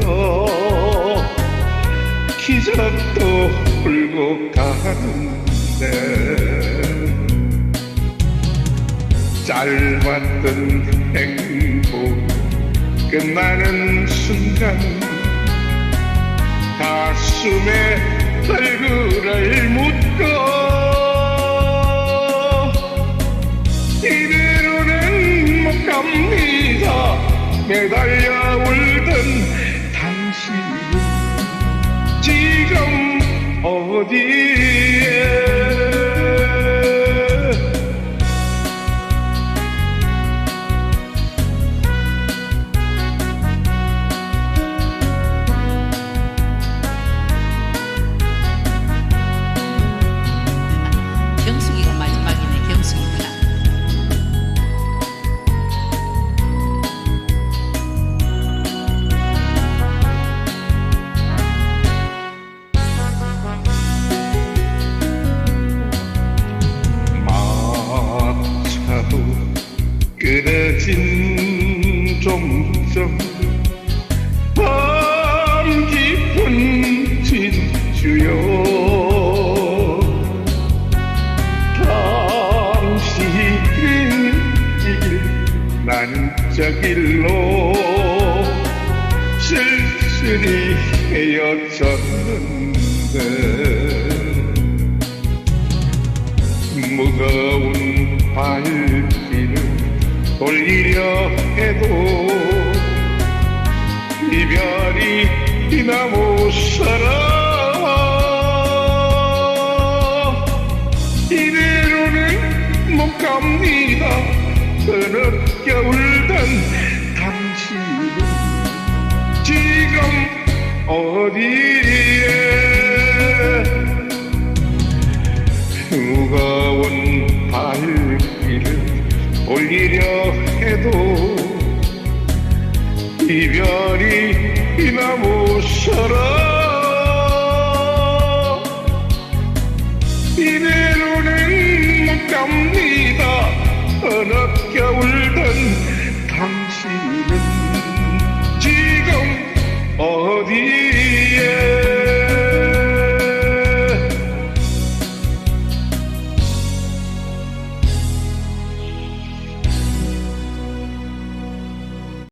젖어 기적도 울고 가는데 짧았던 행복 끝나는 순간 가슴에 얼굴을 묻고 이대로는 못 갑니다. 매달려 울던 어디 끊어진 종점. 밤 깊은 진주요 당신은 이길 나는 저 길로 쓸쓸히 헤어졌는데. 무거운 발길을 돌리려 해도 이별이 이나 못 살아 이대로는 못 갑니다. 흐느껴 울던 당신은 지금 어디 이려 해도 이별이 이 나무처럼 이대로는 갑니다. 어느게 울던 당신은 지금 어디